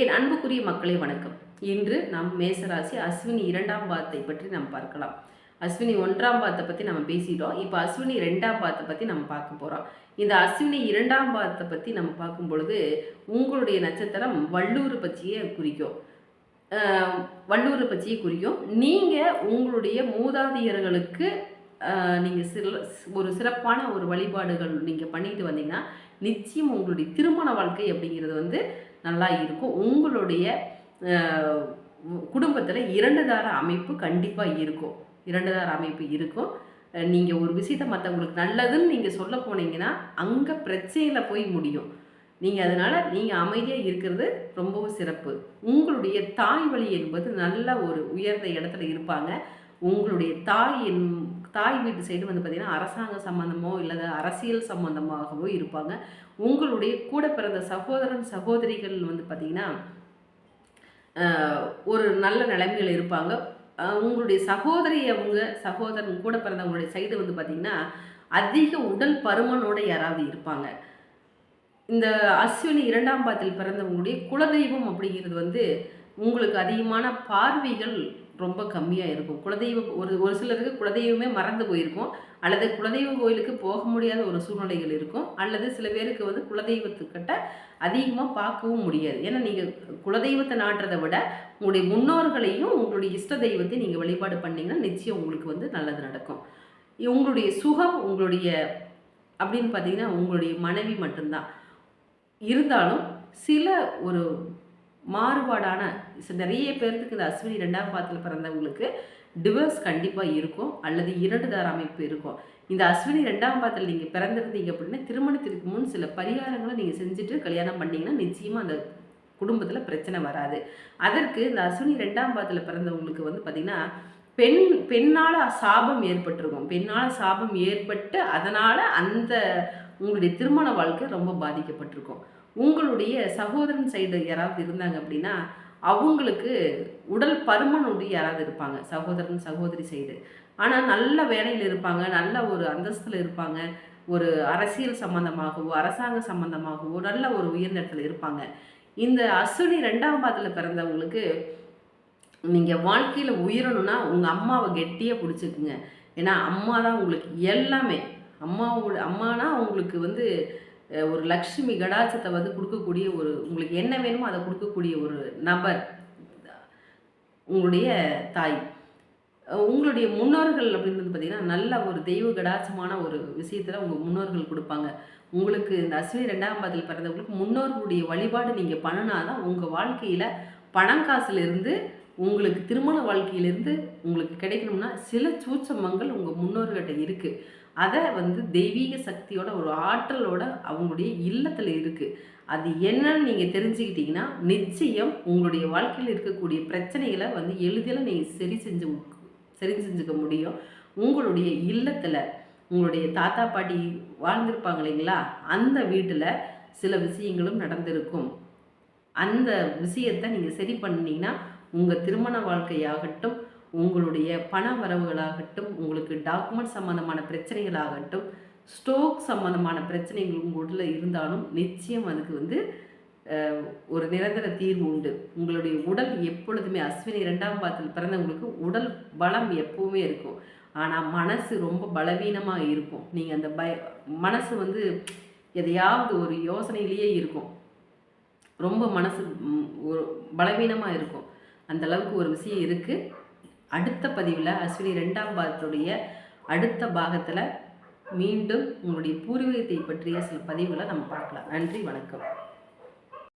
என் அன்புக்குரிய மக்களே வணக்கம். இன்று நாம் மேசராசி அஸ்வினி இரண்டாம் பாதத்தை பற்றி நாம் பார்க்கலாம். அஸ்வினி ஒன்றாம் பாதத்தை பற்றி நம்ம பேசிட்டோம். இப்போ அஸ்வினி ரெண்டாம் பாதத்தை பற்றி நம்ம பார்க்க போகிறோம் இந்த அஸ்வினி இரண்டாம் பாதத்தை பற்றி நம்ம பார்க்கும் பொழுது உங்களுடைய நட்சத்திரம் வள்ளூர் பற்றியே குறிக்கும். வள்ளூரை பற்றியே குறிக்கும். நீங்கள் உங்களுடைய மூதாதையர்களுக்கு நீங்கள் சில ஒரு சிறப்பான ஒரு வழிபாடுகள் நீங்கள் பண்ணிட்டு வந்தீங்கன்னா நிச்சயம் உங்களுடைய திருமண வாழ்க்கை அப்படிங்கிறது வந்து நல்லா இருக்கும். உங்களுடைய குடும்பத்தில் இரண்டு தார அமைப்பு கண்டிப்பாக இருக்கும். இரண்டு தார அமைப்பு இருக்கும். நீங்கள் ஒரு விஷயத்தை மற்றவங்களுக்கு நல்லதுன்னு நீங்கள் சொல்ல போனீங்கன்னா அங்கே பிரச்சனையில் போய் முடியும். நீங்கள் அதனால் நீங்கள் அமைதியாக இருக்கிறது ரொம்பவும் சிறப்பு. உங்களுடைய தாய் வழி என்பது நல்ல ஒரு உயர்ந்த இடத்துல இருப்பாங்க. உங்களுடைய தாய் என் தாய் வீட்டு சைடு வந்து பார்த்திங்கன்னா அரசாங்க சம்மந்தமோ இல்லை அரசியல் சம்மந்தமாகவோ இருப்பாங்க. உங்களுடைய கூட பிறந்த சகோதரன் சகோதரிகள் வந்து பார்த்திங்கன்னா ஒரு நல்ல நிலைமையில் இருப்பாங்க. உங்களுடைய சகோதரி அவங்க சகோதரன் கூட பிறந்தவங்களுடைய சைடு வந்து பார்த்திங்கன்னா அதிக உடல் பருமனோட யாராவது இருப்பாங்க. இந்த அஸ்வினி இரண்டாம் பாத்தில் பிறந்தவங்களுடைய குலதெய்வம் அப்படிங்கிறது வந்து உங்களுக்கு அதிகமான பார்வைகள் ரொம்ப கம்மியாக இருக்கும். குலதெய்வம் ஒரு ஒரு சிலருக்கு குலதெய்வமே மறந்து போயிருக்கும். அல்லது குலதெய்வ கோயிலுக்கு போக முடியாத ஒரு சூழ்நிலைகள் இருக்கும். அல்லது சில பேருக்கு வந்து குலதெய்வத்துக்கிட்ட அதிகமாக பார்க்கவும் முடியாது. ஏன்னா நீங்கள் குலதெய்வத்தை நாட்டுறதை விட உங்களுடைய முன்னோர்களையும் உங்களுடைய இஷ்ட தெய்வத்தையும் நீங்கள் வழிபாடு பண்ணிங்கன்னா நிச்சயம் உங்களுக்கு வந்து நல்லது நடக்கும். உங்களுடைய சுகம் உங்களுடைய அப்படின்னு பார்த்தீங்கன்னா உங்களுடைய மனைவி மட்டும்தான். இருந்தாலும் சில ஒரு மாறுபாடான நிறைய பேர்த்துக்கு இந்த அஸ்வினி ரெண்டாம் பாதத்தில் பிறந்தவங்களுக்கு டிவோர்ஸ் கண்டிப்பாக இருக்கும் அல்லது இரண்டு தார அமைப்பு இருக்கும். இந்த அஸ்வினி ரெண்டாம் பாதத்தில் நீங்கள் பிறந்திருந்தீங்க அப்படின்னா திருமணத்திற்கு முன் சில பரிகாரங்களை நீங்கள் செஞ்சுட்டு கல்யாணம் பண்ணிங்கன்னா நிச்சயமாக அந்த குடும்பத்தில் பிரச்சனை வராது. அதற்கு இந்த அஸ்வினி ரெண்டாம் பாதத்தில் பிறந்தவங்களுக்கு வந்து பார்த்திங்கன்னா பெண் பெண்ணால் சாபம் ஏற்பட்டிருக்கும். பெண்ணால் சாபம் ஏற்பட்டு அதனால் அந்த உங்களுடைய திருமண வாழ்க்கை ரொம்ப பாதிக்கப்பட்டிருக்கும். உங்களுடைய சகோதரன் சைடு யாராவது இருந்தாங்க அப்படின்னா அவங்களுக்கு உடல் பருமனுடைய யாராவது இருப்பாங்க. சகோதரன் சகோதரி சைடு ஆனால் நல்ல வேலையில் இருப்பாங்க நல்ல ஒரு அந்தஸ்தில் இருப்பாங்க ஒரு அரசியல் சம்பந்தமாகவோ அரசாங்க சம்பந்தமாகவோ நல்ல ஒரு உயர்ந்த இடத்துல இருப்பாங்க. இந்த அஸ்வினி ரெண்டாம் பாதத்தில் பிறந்தவங்களுக்கு நீங்கள் வாழ்க்கையில் உயரணும்னா உங்கள் அம்மாவை கெட்டியாக பிடிச்சிக்குங்க. ஏன்னா அம்மா தான் உங்களுக்கு எல்லாமே. அம்மாவோட அம்மானா உங்களுக்கு வந்து ஒரு லக்ஷ்மி கடாச்சத்தை வந்து கொடுக்கக்கூடிய ஒரு உங்களுக்கு என்ன வேணுமோ அதை கொடுக்கக்கூடிய ஒரு நபர் உங்களுடைய தாய். உங்களுடைய முன்னோர்கள் அப்படின்றது பார்த்தீங்கன்னா நல்ல ஒரு தெய்வ கடாச்சமான ஒரு விஷயத்தில் உங்கள் முன்னோர்கள் கொடுப்பாங்க. உங்களுக்கு இந்த அஸ்வினி ரெண்டாம் பாதத்தில் பிறந்தவங்களுக்கு முன்னோர்களுடைய வழிபாடு நீங்கள் பண்ணினாதான் உங்கள் வாழ்க்கையில் பணம் காசுலேருந்து உங்களுக்கு திருமண வாழ்க்கையிலேருந்து உங்களுக்கு கிடைக்கணும்னா சில சூச்சமங்கள் உங்கள் முன்னோர்கிட்ட இருக்குது அதை வந்து தெய்வீக சக்தியோட ஒரு ஆற்றலோட அவங்களுடைய இல்லத்தில் இருக்குது அது என்னன்னு நீங்கள் தெரிஞ்சுக்கிட்டீங்கன்னா நிச்சயம் உங்களுடைய வாழ்க்கையில் இருக்கக்கூடிய பிரச்சனைகளை வந்து எளிதில் நீங்கள் சரி செஞ்சு சரி செஞ்சுக்க முடியும். உங்களுடைய இல்லத்தில் உங்களுடைய தாத்தா பாட்டி வாழ்ந்திருப்பாங்க இல்லைங்களா? அந்த வீட்டில் சில விஷயங்களும் நடந்திருக்கும். அந்த விஷயத்தை நீங்கள் சரி பண்ணிங்கன்னா உங்கள் திருமண வாழ்க்கையாகட்டும் உங்களுடைய பண வரவுகளாகட்டும் உங்களுக்கு டாக்குமெண்ட் சம்மந்தமான பிரச்சனைகளாகட்டும் ஸ்டோக் சம்மந்தமான பிரச்சனைகள் உங்களில் இருந்தாலும் நிச்சயம் அதுக்கு வந்து ஒரு நிரந்தர தீர்வு உண்டு. உங்களுடைய உடல் எப்பொழுதுமே அஸ்வினி இரண்டாம் பாதத்தில் பிறந்தவங்களுக்கு உடல் பலம் எப்பவுமே இருக்கும். ஆனால் மனசு ரொம்ப பலவீனமாக இருக்கும். நீங்கள் அந்த பய மனசு வந்து எதையாவது ஒரு யோசனையிலேயே இருக்கும். ரொம்ப மனசு ஒரு பலவீனமாக இருக்கும். அந்த அளவுக்கு ஒரு விஷயம் இருக்குது அடுத்த பதிவில் அஸ்வினி ரெண்டாம் பாகத்துடைய அடுத்த பாகத்தில் மீண்டும் உங்களுடைய பூர்வீகத்தை பற்றிய சில பதிவுகளை நம்ம பார்க்கலாம். நன்றி வணக்கம்.